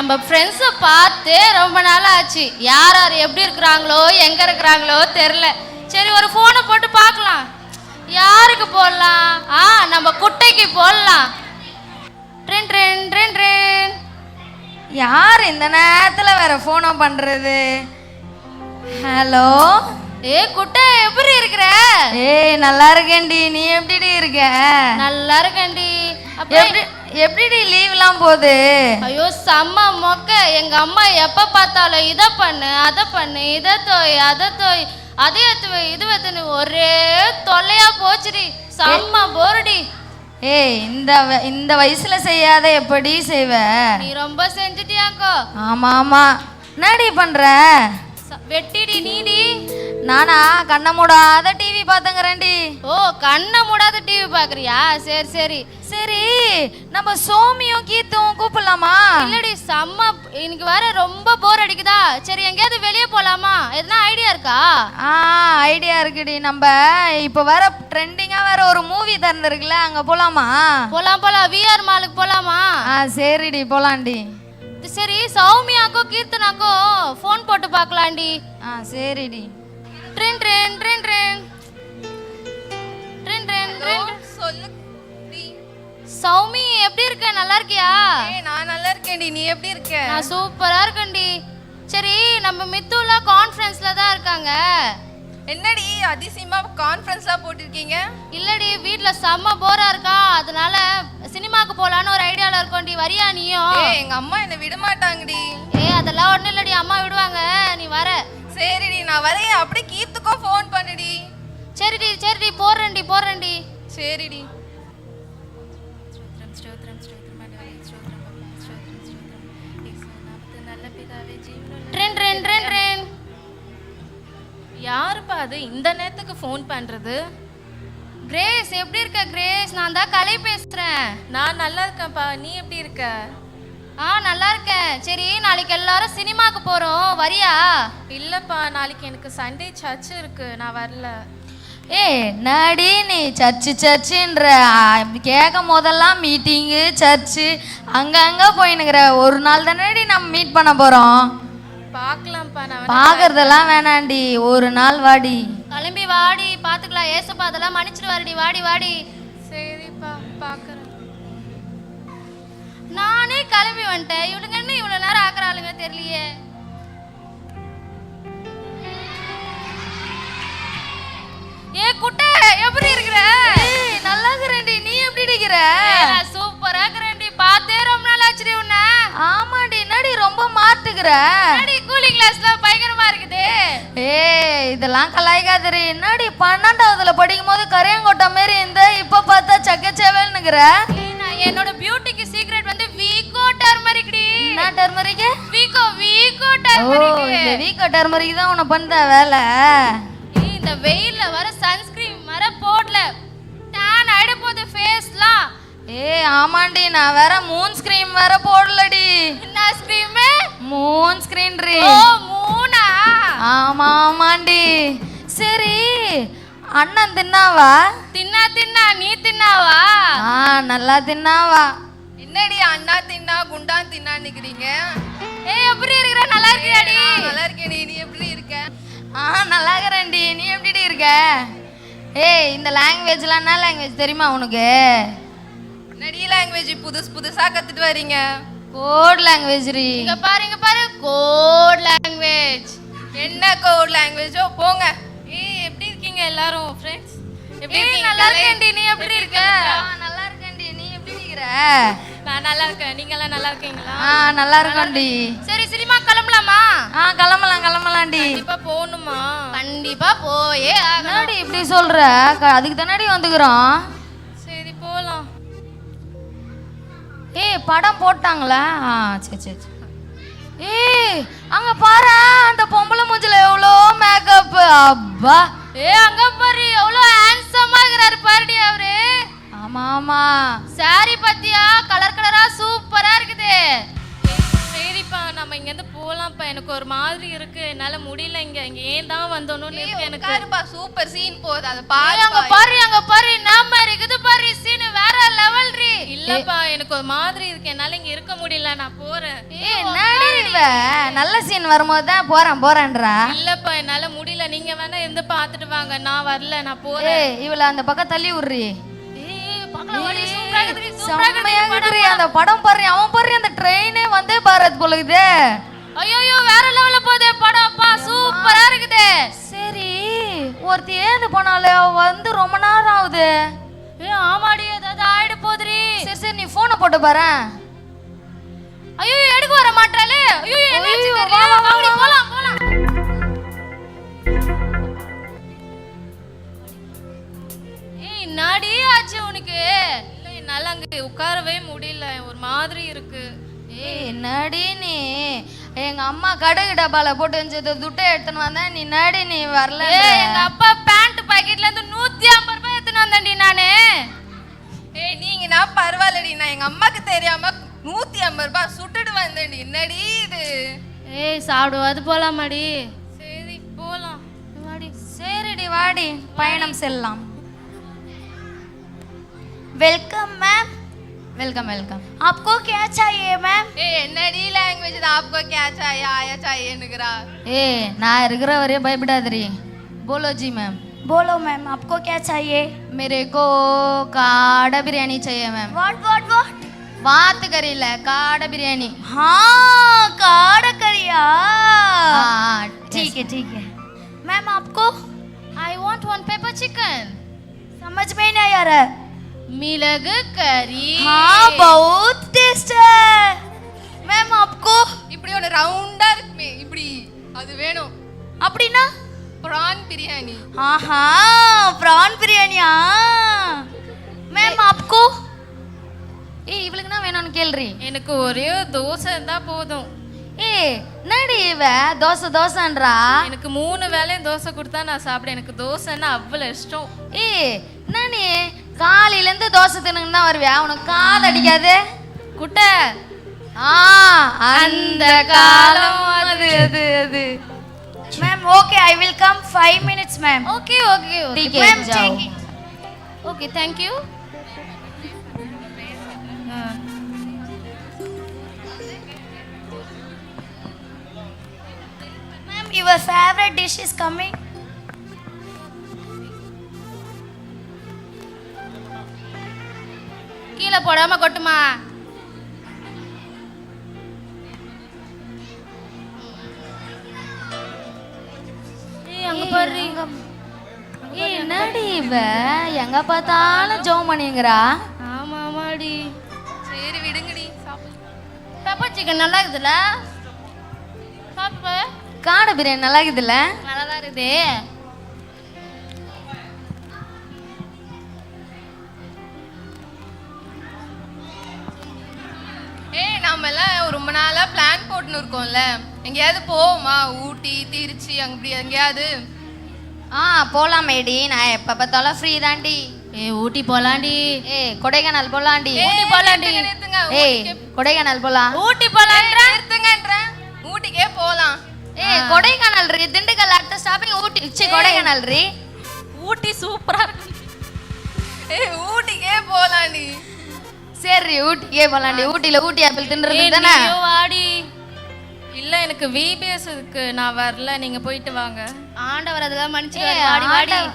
நம்ம ஃப்ரெண்ட்ஸை பார்த்து ரொம்ப நாள் ஆச்சு யார் யார் எப்படி இருக்கிறாங்களோ எங்கே இருக்கிறாங்களோ தெரில சரி ஒரு ஃபோனை போட்டு பார்க்கலாம். யாருக்கு போடலாம்? ஆ நம்ம குட்டைக்கு போடலாம். ட்ரென் ட்ரென் ட்ரென் ட்ரென். யார் இந்த நேரத்தில் வேற ஃபோனை பண்ணுறது ஹலோ ஏ குட்டை எப்படி இருக்கிற? ஏய் நல்லா இருக்கேன்டி. நீ எப்படிடி இருக்க? நல்லா இருக்கேன்டி. அப்புறம் எப்படி லீவ்லாம் போகுது? ஐயோ செம்ம மொக்க. எங்க அம்மா எப்ப பார்த்தாலும் இதை பண்ணு அதை பண்ணு இதை தோய் அதை தோய் அதை எத்து இது எத்துன்னு ஒரே தொல்லையா போச்சுடி. செம்ம போருடி. ஏய் இந்த இந்த வயசுல செய்யாத எப்படி செய்வ? நீ ரொம்ப செஞ்சுட்டியாக்கோ ஆமா ஆமா. என்னடி பண்ற? வெட்டிடி நீடி நானா கண்ணை மூடாத டிவி பார்த்துங்கிறேன்டி. ஓ கண்ணை மூடாத டிவி பாக்குறியா சரி சரி. சரி நம்ம சோமியும் கீத்தும் கூப்பிடலாமா? இல்லடி செம்ம இன்னைக்கு வேற ரொம்ப போர் அடிக்குதா? சரி எங்கேயாவது வெளியே போலாமா? எதுனா ஐடியா இருக்கா? ஆ ஐடியா இருக்குடி நம்ம. இப்போ வேற ட்ரெண்டிங்காக வேற ஒரு மூவி திறந்துருக்குல்ல அங்கே போலாமா? போலாம் போலாம். விஆர் மாலுக்கு போலாமா? ஆ சரிடி போலாண்டி சரி சௌமியாக்கோ கீர்த்தனாக்கோ ஃபோன் போட்டு பார்க்கலாண்டி. ஆ சரிடி. ட்ரென் ட்ரென் ட்ரென் ட்ரென். ட்ரென் ட்ரென் ட்ரென். சொல்லு. சௌமி எப்படி இருக்க? நல்லா இருக்கியா? நான் நல்லா இருக்கேன்டி. நீ எப்படி இருக்க? நான் சூப்பரா இருக்கேன்டி. சரி நம்ம மித்துலா கான்ஃபரன்ஸ்ல தான் இருக்காங்க. என்னடி அதிசயமா கான்ஃபரன்ஸ்லாம் போட்டிருக்கீங்க? இல்லடி வீட்ல செம்ம போரா இருக்கா. அதனால சினிமாக்கு போலான்னு ஒரு ஐடியால இருக்கோண்டி. வரியா நீயும்? ஏய் எங்க அம்மா என்னை விட மாட்டாங்கடி. ஏய் அதெல்லாம் ஒண்ணும் இல்லடி. அம்மா விடுவாங்க. நீ வர. சரிடி நான் வரேன். அப்படியே கீர்த்துக்கும் ஃபோன் பண்ணுடி. சரிடி சரிடி. போடுறேன்டி போடுறேன்டி. சரிடி. யாருப்பா அது? இந்த நேரத்துக்கு ஃபோன் பண்ணுறது கிரேஸ் எப்படி இருக்க கிரேஸ்? நான் தான் கலை பேசுகிறேன் நான் நல்லா இருக்கேன்ப்பா. நீ எப்படி இருக்க? ஆ நல்லா இருக்கேன். சரி நாளைக்கு எல்லாரும் சினிமாக்கு போகிறோம் வரியா? இல்லைப்பா நாளைக்கு எனக்கு சண்டே சர்ச் இருக்கு. நான் வரல. ஏ நடி நீ சர்ச்சு சர்ச்சுன்ற கேட்கும் போதெல்லாம் மீட்டிங்கு சர்ச்சு அங்கங்கே போயினுக்கிற ஒரு நாள் தானே நம்ம மீட் பண்ண போகிறோம் பார்க்கலாம்ப்பா நான் பார்க்கறதெல்லாம் வேணாண்டி. ஒரு நாள் வாடி. கிளம்பி வாடி பாத்துக்கலாம் ஏசப்பா அதெல்லாம் மன்னிச்சிடுவாருடி. வாடி வாடி. சரிப்பா பார்க்குறேன். நானே கிளம்பி வந்துட்டேன். இவனுங்க என்ன இவ்வளவு நேரம் ஆக்குறாளுங்க தெரியலையே. ஏ குட்டை எப்படி இருக்கிற? நல்லா இருக்கிறேன்டி. நீ எப்படி இருக்கிற? சூப்பரா இருக்கிறேன்டி. பார்த்தே ரொம்ப நாள் ஆச்சுடி உன்னை. ஆமாடி என்னடி ரொம்ப மாத்துக்கிற? என்னடி கூலிங் கிளாஸ்லாம் பயங்கரமா இருக்குது? ஏய் இதெல்லாம் கலாய்க்காதரி என்னடி பன்னெண்டாவதுல படிக்கும் போது கரையங்கொட்டை மாரி இந்த இப்ப பார்த்தா சக்கச்சேவல்னுங்கிற என்னோட பியூட்டிக்கு சீக்ரெட் வந்து வீகோ டர்மரிக்டி என்ன டர்மரிக்கு வீகோ வீகோ டர்மரிக் இந்த வீக்கோ டர்மரிக்கு தான் உன்னை பண்ணுற வேலை. இந்த வெயில்ல வர சன்ஸ்கிரீன் வர போடல. டேன் ஆயிட போகுது ஃபேஸ்லாம் ஏய் ஆமாண்டி நான் வேற மூன் ஸ்கிரீன் வேற போடலடி. என்ன ஸ்கிரீமு மூன் ஸ்கிரீன் ரீ ஓ மூணா ஆமா ஆமாண்டி. சரி அண்ணன் தின்னாவா? தின்னா தின்னா நீ தின்னாவா? ஆ நல்லா தின்னாவா. என்னடி அண்ணா தின்னா குண்டா தின்னான்னு நிக்கிறீங்க? ஏய் எப்படி இருக்கிற? நல்லா இருக்கியாடி? நல்லா இருக்கேன்டி. நீ எப்படி இருக்க? ஆ நல்லா இருக்கிறேன்டி. நீ எப்படி இருக்க? ஏய் இந்த லாங்குவேஜ்லாம் என்ன லாங்குவேஜ் தெரியுமா உனக்கு? என்னடி லாங்குவேஜ் புதுசு புதுசா கத்துட்டு வரீங்க கோட் லாங்குவேஜ் ரீ இங்க பாரு இங்க பாரு. கோட் லாங்குவேஜ் என்ன கோட் லாங்குவேஜோ போங்க. ஏய் எப்படி இருக்கீங்க எல்லாரும் ஃப்ரெண்ட்ஸ் எப்படி இருக்கீங்க? நல்லா இருக்கேன்டி நீ எப்படி இருக்க? நல்லா இருக்கேன்டி. நீ எப்படி இருக்கிற நான் நல்லா இருக்கேன். நீங்களாம் நல்லா இருக்கீங்களா? ஆ நல்லா இருக்கோண்டி சரி சினிமா கிளம்பலாமா? ஆ கிளம்பலாம் கிளம்பலாம்டி. கண்டிப்பா போகணுமா? கண்டிப்பா போயே என்னடி இப்படி சொல்ற? அதுக்கு தானடி வந்துக்கிறோம். ஏய் படம் போட்டாங்களா? ஆ சரி சரி. ஏய் அங்க பாரு அந்த பொம்பளை மூஞ்சில எவ்வளோ மேக்கப் அப்பா. ஏ அங்க பாரு எவ்வளவு ஹேண்ட்ஸமா இருக்கிறாரு பாருடி அவரு. ஆமா ஆமா. சாரி பாத்தியா? கலர் கலரா சூப்பரா இருக்குது. சரிப்பா நம்ம இங்கேருந்து போகலாம்ப்பா எனக்கு ஒரு மாதிரி இருக்கு. என்னால முடியல இங்க. இங்க ஏன் தான் வந்தோன்னு இருக்கு எனக்கு. சூப்பர் சீன் போகுது. அதை பாரு அங்க பாரு அங்க பாரு. நாம இருக்குது இல்லப்பா எனக்கு ஒரு மாதிரி இருக்கு. என்னால இங்க இருக்க முடியல நான் போறேன். ஏ இவ? நல்ல சீன் வரும்போது தான் போறேன் போறேன்றா? இல்லப்பா என்னால முடியல. நீங்க வேணா இருந்து பாத்துட்டு வாங்க. நான் வரல நான் போறேன். இவள அந்த பக்கம் தள்ளி விடுறி. அந்த படம் பாரு அவன் பாரு அந்த ட்ரெயினே வந்தே பாரத் போல இருக்குதே ஐயோ வேற லெவல்ல போதே படம். அப்பா சூப்பரா இருக்குது. சரி ஒருத்தி ஏந்து போனாலே அவ வந்து ரொம்ப நேரம் ஆகுது. ஏ ஆமாடி. போதுரி சரி சரி நீ போனை போட்டு பாரு. ஐயோ எடுக்க வர மாட்டாளே ஐயோ என்ன ஐயோ, தெரியல. வா, வா, வா, வாடி, வா. போலாம் போலாம். ஏய் நாடி ஆச்சு உனக்கு? இல்ல என்னால அங்க உட்காரவே முடியல. ஒரு மாதிரி இருக்கு. ஏய் என்னடி நீ? எங்க அம்மா கடுகு டப்பால போட்டு வச்சது துட்டை எடுத்துன்னு வந்தேன் நீ நடி நீ வரல ஏய் எங்க அப்பா பேண்ட் பாக்கெட்ல இருந்து நூத்தி ஐம்பது ரூபாய் எடுத்துன்னு வந்தேன்டி நானு. அடினா பரவாயில்லடி. நான் எங்க அம்மாக்கு தெரியாம நூத்தி ஐம்பது ரூபாய் சுட்டுட்டு வந்தேன் என்னடி இது? ஏய் சாப்பிடுவோம் அது போலாமாடி? சரி போலாம். வாடி. சரிடி வாடி. பயணம் செல்லலாம். வெல்கம் மேம் வெல்கம் வெல்கம் आपको क्या चाहिए मैम ஏ என்னடி லாங்குவேஜ் இது? आपको क्या चाहिए आया चाहिएங்கறா ஏய் நான் இருக்கிற வரைய பயப்படாதீ போலோ ஜி மேம் बोलो मैम आपको क्या चाहिए मेरे को काड़ा बिरयानी चाहिए मैम व्हाट व्हाट व्हाट वात करी ले काड़ा बिरयानी हाँ काड़ करिया हाँ ठीक है ठीक है मैम आपको I want one pepper chicken समझ में ही नहीं आ रहा है மிளகு கறி हाँ बहुत टेस्ट है मैम आपको இப்படி ஒரு ரவுண்டா இருக்குமே இப்படி அது வேணும் அப்படின்னா ప్రాన్ பிரியாணி ஆஹா ప్రాన్ பிரியாணியா மேம் ஆப்கோ ஏய் இவளுக்கு தான் வேணும்னு கேள்றி எனக்கு ஒரே தோசை தான் போதும். ஏய் என்னடி இவ? தோசை தோசைன்றா? எனக்கு மூணு வேளையும் தோசை கொடுத்தா நான் சாப்பிட எனக்கு தோசைன்னா அவ்வளோ இஷ்டம். ஏய் என்னடி? காலையிலேருந்து தோசை தின்னு தான் வருவியா? உனக்கு காது அடிக்காது? குட்டை. ஆ அந்த காலம் அது அது அது. Ma'am okay I will come five minutes ma'am okay okay okay ma'am okay thank you ma'am your favourite dish is coming கீழே போடாமல் கொட்டுமா என்னடி இவ? எங்க பார்த்தாலும் ஜோம் பண்ணிங்கிறா? ஆமா ஆமாடி சரி விடுங்கடி. சாப்பிடு. பெப்பர் சிக்கன் நல்லா இருக்குதுல்ல? சாப்பிட்டு காடை பிரியாணி நல்லா இருக்குதுல்ல? நல்லா தான் இருக்குது. ஏய் நாம எல்லாம் ரொம்ப நாளா பிளான் போட்டுன்னு இருக்கோம்ல. எங்கேயாவது போவோமா? ஊட்டி திருச்சி அப்படி எங்கேயாவது? ஆ போலாம் மேடி நான் எப்ப பார்த்தாலும் ஃப்ரீ தாண்டி ஏய் ஊட்டி போலாண்டி. ஏய் கொடைக்கானல் போலாண்டி ஏய், போலாண்டி. ஊட்டிக்கே- கொடைக்கானல் போலாம். ஊட்டி போலான்ற? நிறுத்துங்கன்றேன். ஊட்டிக்கே போலாம். ஏய் கொடைக்கானல் ரீ. திண்டுக்கல் அடுத்த ஸ்டாப்பிங் ஊட்டி. சி கொடைக்கானல் ரீ. ஊட்டி சூப்பரா இருக்கு. ஏய் ஊட்டிக்கே போலாண்டி சரி ஊட்டிக்கே போலாண்டி ஊட்டில ஊட்டி ஆப்பிள் தின்றது தானே? வாடி. இல்ல எனக்கு விபிஎஸ் இருக்கு. நான் வரல. நீங்க போயிட்டு வாங்க. ஆண்டவர் அதுக்காக மன்னிச்சு ஆண்டவ-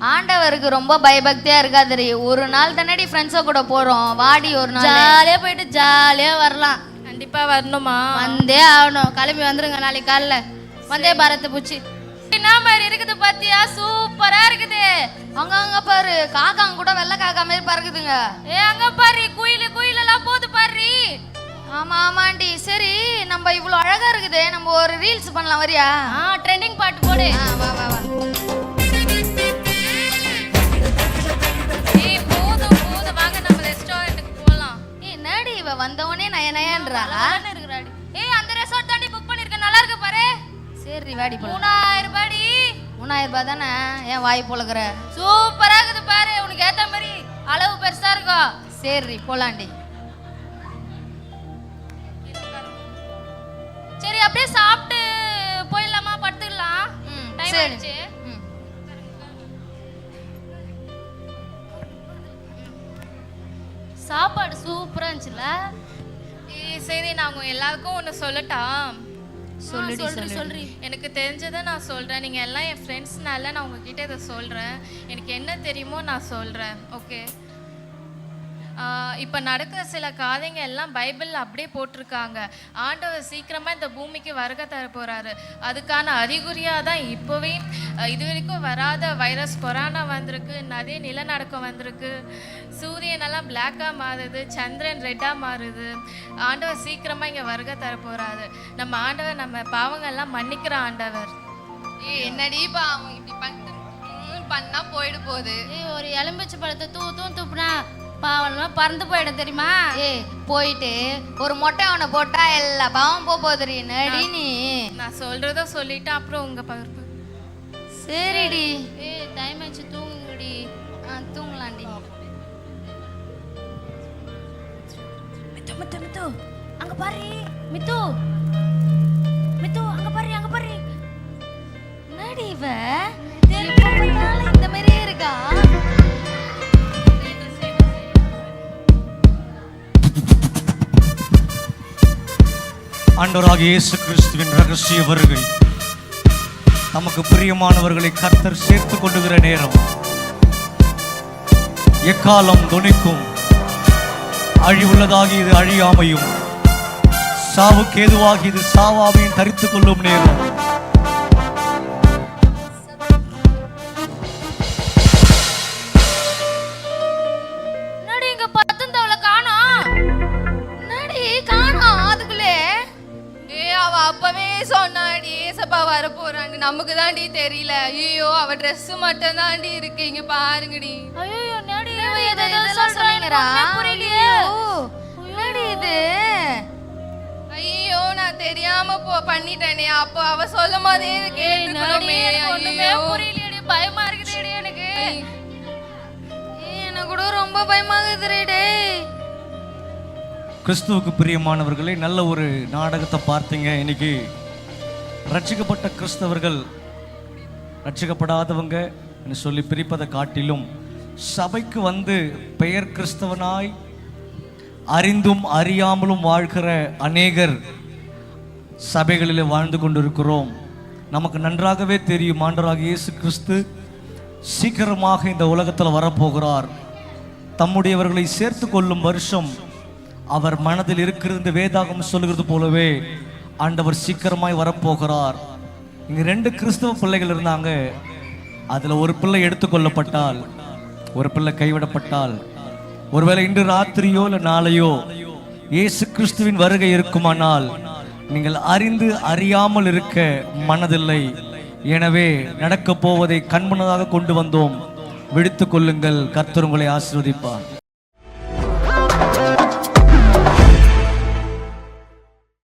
ஆண்டவருக்கு ரொம்ப பயபக்தியா இருக்காதுரி ஒரு நாள் தானடி ஃப்ரெண்ட்ஸோ கூட போறோம். வாடி ஒரு நாள். ஜாலியா போயிட்டு ஜாலியா வரலாம். கண்டிப்பா வரணுமா? வந்தே ஆகணும். கிளம்பி வந்துருங்க நாளைக்கு காலைல. வந்தே பாரத் பூச்சி. என்ன மாதிரி இருக்குது பாத்தியா? சூப்பரா இருக்குது. அங்க அங்க பாரு. காக்காங்க கூட வெள்ளை காக்கா மாதிரி பறக்குதுங்க. ஏ அங்க பாரு. குயில் குயில் எல்லாம் போது பாரு. ஆமா ஆமாண்டி. சரி நம்ம இவ்வளவு அழகா இருக்குது. நம்ம ஒரு ரீல்ஸ் பண்ணலாம் வரியா? ஆ ட்ரெண்டிங் பாட்டு போடு. ஆ, வா வா வா. ஏய் போதும் போதும். வாங்க நம்ம ரெஸ்டாரண்ட்டுக்கு போலாம். ஏய் நடி இவ வந்தவனே நய நயன்றா இருக்கிறாடி. ஏய் அந்த ரெசார்ட் தாண்டி புக் பண்ணிருக்க. நல்லா இருக்கு பாரு. சரி வாடி போலாம். மூணாயிரம் ரூபாடி. மூணாயிரம் ரூபாய் தானே? ஏன் வாய் பொழக்கிற சூப்பரா இருக்குது பாரு. உனக்கு ஏத்த மாதிரி அளவு பெருசா இருக்கும். சரி போலாண்டி. சரி அப்படியே சாப்பிட்டு போயிடலாமா? படுத்துக்கலாம். டைம். ஆயிடுச்சு. சாப்பாடு சூப்பரா இருந்துச்சுல சரி நான் உங்க எல்லாருக்கும் ஒன்று சொல்லட்டா சொல்லுடி சொல்றி எனக்கு தெரிஞ்சதை நான் சொல்கிறேன் நீங்கள் எல்லாம் என் ஃப்ரெண்ட்ஸ்னால நான் உங்ககிட்ட இதை சொல்கிறேன் எனக்கு என்ன தெரியுமோ நான் சொல்கிறேன் ஓகே இப்போ நடக்கிற சில காதைங்க எல்லாம் பைபிளில் அப்படியே போட்டிருக்காங்க. ஆண்டவர் சீக்கிரமாக இந்த பூமிக்கு வருகை தர போகிறாரு அதுக்கான அறிகுறியாக தான் இப்போவே இது வரைக்கும் வராத வைரஸ் கொரோனா வந்திருக்கு நிறைய நிலநடுக்கம் வந்திருக்கு. சூரியன் எல்லாம் பிளாக்காக மாறுது சந்திரன் ரெட்டாக மாறுது. ஆண்டவர் சீக்கிரமாக இங்கே வருகை தர போகிறாரு நம்ம ஆண்டவர் நம்ம பாவங்கள்லாம் மன்னிக்கிற ஆண்டவர். ஏய் என்னடி பாவம் இப்படி பண்ணா போயிடு போகுது. ஏய் ஒரு எலும்பிச்சை பழத்தை தூ தூ துப்புனா பாவம்லாம் பறந்து போயிடும் தெரியுமா? ஏய் போயிட்டு ஒரு மொட்டை அவனை போட்டா எல்லா பாவம் போக போதுடி நடி நீ? நான் சொல்கிறத சொல்லிட்டு அப்புறம் உங்கள் பகிர்ப்பு. சரிடி. ஏய் டைம் ஆச்சு தூங்குடி ஆ தூங்கலாண்டி மித்து மித்து மித்து அங்க பாரு மித்து. மித்து அங்க பாரு அங்க பாரு. என்னடி இவ? இந்த மாதிரியே இருக்கா? ஆண்டவராக இயேசு கிறிஸ்துவின் ரகசிய வருகை. நமக்கு பிரியமானவர்களை கர்த்தர் சேர்த்து கொண்டுகிற நேரம். எக்காலம் துணிக்கும். அழிவுள்ளதாகி இது அழியாமையும். சாவுக்கு ஏதுவாகி இது சாவாமையும் தரித்துக் கொள்ளும் நேரம். போறாங்க நமக்கு தாண்டி தெரியல. ஐயோ அவ Dress மட்டும் தாண்டி இருக்கு. இங்க பாருங்கடி. ஐயோ என்னடி இது? இதெல்லாம் என்னடி இது? ஐயோ நான் தெரியாம போ பண்ணிட்டேனே. அப்போ அவ சொல்லும் போதே கேட்டுக்கணுமே. ஒண்ணுமே ஐயோ. புரியலையேடி. பயமா இருக்குதுடி எனக்கு. எனக்கு கூட ரொம்ப பயமாகுதுடி டேய். கிறிஸ்துவுக்கு பிரியமானவர்களே நல்ல ஒரு நாடகத்தை பார்த்தீங்க. இன்னைக்கு ரட்சிக்கப்பட்ட கிறிஸ்தவர்கள் ரட்சிக்கப்படாதவங்க என்று சொல்லி பிரிப்பதை காட்டிலும் சபைக்கு வந்து பெயர் கிறிஸ்தவனாய் அறிந்தும் அறியாமலும் வாழ்கிற அநேகர் சபைகளில் வாழ்ந்து கொண்டிருக்கிறோம். நமக்கு நன்றாகவே தெரியும் ஆண்டராக இயேசு கிறிஸ்து சீக்கிரமாக இந்த உலகத்தில் வரப்போகிறார். தம்முடையவர்களை சேர்த்து கொள்ளும் வருஷம் அவர் மனதில் இருக்கிறது வேதாகம் சொல்லுகிறது போலவே ஆண்டவர் சீக்கிரமாய் வரப்போகிறார். இங்க ரெண்டு கிறிஸ்தவ பிள்ளைகள் இருந்தாங்க. அதுல ஒரு பிள்ளை எடுத்துக்கொள்ளப்பட்டால் ஒரு பிள்ளை கைவிடப்பட்டால் ஒருவேளை இன்று ராத்திரியோ இல்லை நாளையோ இயேசு கிறிஸ்துவின் வருகை இருக்குமானால் நீங்கள் அறிந்து அறியாமல் இருக்க மனதில்லை. எனவே நடக்கப் போவதை கண்முன்னதாக கொண்டு வந்தோம். விடுத்துக் கொள்ளுங்கள். கர்த்தர் உங்களை ஆசீர்வதிப்பார்.